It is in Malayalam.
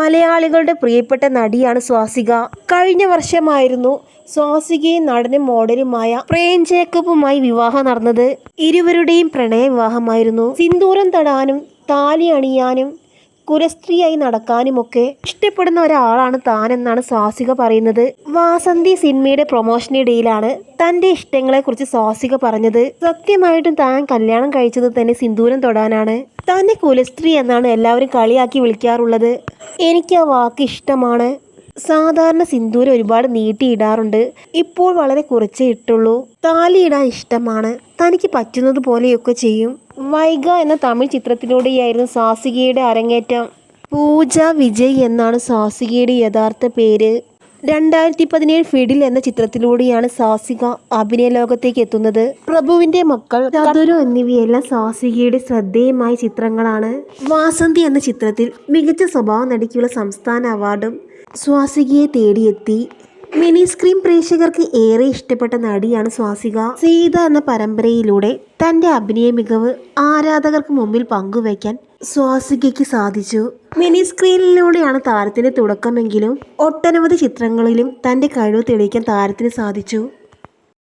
മലയാളികളുടെ പ്രിയപ്പെട്ട നടിയാണ് സ്വാസിക. കഴിഞ്ഞ വർഷമായിരുന്നു സ്വാസികയും നടനും മോഡലുമായ പ്രേം ജേക്കബുമായി വിവാഹം നടന്നത്. ഇരുവരുടെയും പ്രണയ വിവാഹമായിരുന്നു സിന്ദൂരം തടാനും താലി അണിയാനും കുലസ്ത്രീയായി നടക്കാനുമൊക്കെ ഇഷ്ടപ്പെടുന്ന ഒരാളാണ് താനെന്നാണ് സ്വാസിക പറയുന്നത്. വാസന്തി സിനിമയുടെ പ്രൊമോഷനിടയിലാണ് തന്റെ ഇഷ്ടങ്ങളെക്കുറിച്ച് സ്വാസിക പറഞ്ഞത്. സത്യമായിട്ടും താൻ കല്യാണം കഴിച്ചത് തന്നെ സിന്ദൂരം തൊടാനാണ്. തന്നെ കുലസ്ത്രീ എന്നാണ് എല്ലാവരും കളിയാക്കി വിളിക്കാറുള്ളത്. എനിക്ക് ആ വാക്ക് ഇഷ്ടമാണ്. സാധാരണ സിന്ദൂരം ഒരുപാട് നീട്ടിയിടാറുണ്ട്. ഇപ്പോൾ വളരെ കുറച്ചേ ഇട്ടുള്ളൂ. താലിയിടാൻ ഇഷ്ടമാണ്. തനിക്ക് പറ്റുന്നത് പോലെയൊക്കെ ചെയ്യും. വൈഗ എന്ന തമിഴ് ചിത്രത്തിലൂടെയായിരുന്നു സാസികയുടെ അരങ്ങേറ്റം. പൂജ വിജയ് എന്നാണ് സാസികയുടെ യഥാർത്ഥ പേര്. രണ്ടായിരത്തി പതിനേഴ് ഫിഡിൽ എന്ന ചിത്രത്തിലൂടെയാണ് സാസിക അഭിനയ ലോകത്തേക്ക് എത്തുന്നത്. പ്രഭുവിന്റെ മക്കൾ ചതുരു എന്നിവയെല്ലാം സാസികയുടെ ശ്രദ്ധേയമായ ചിത്രങ്ങളാണ്. വാസന്തി എന്ന ചിത്രത്തിൽ മികച്ച സ്വഭാവ നടിക്കുള്ള സംസ്ഥാന അവാർഡും സ്വാസികയെ തേടിയെത്തി. മിനി സ്ക്രീൻ പ്രേക്ഷകർക്ക് ഏറെ ഇഷ്ടപ്പെട്ട നടിയാണ് സ്വാസിക. സീത എന്ന പരമ്പരയിലൂടെ തന്റെ അഭിനയ മികവ് ആരാധകർക്ക് മുമ്പിൽ പങ്കുവയ്ക്കാൻ സ്വാസികയ്ക്ക് സാധിച്ചു. മിനി സ്ക്രീനിലൂടെയാണ് താരത്തിന്റെ തുടക്കമെങ്കിലും ഒട്ടനവധി ചിത്രങ്ങളിലും തന്റെ കഴിവ് തെളിയിക്കാൻ താരത്തിന് സാധിച്ചു.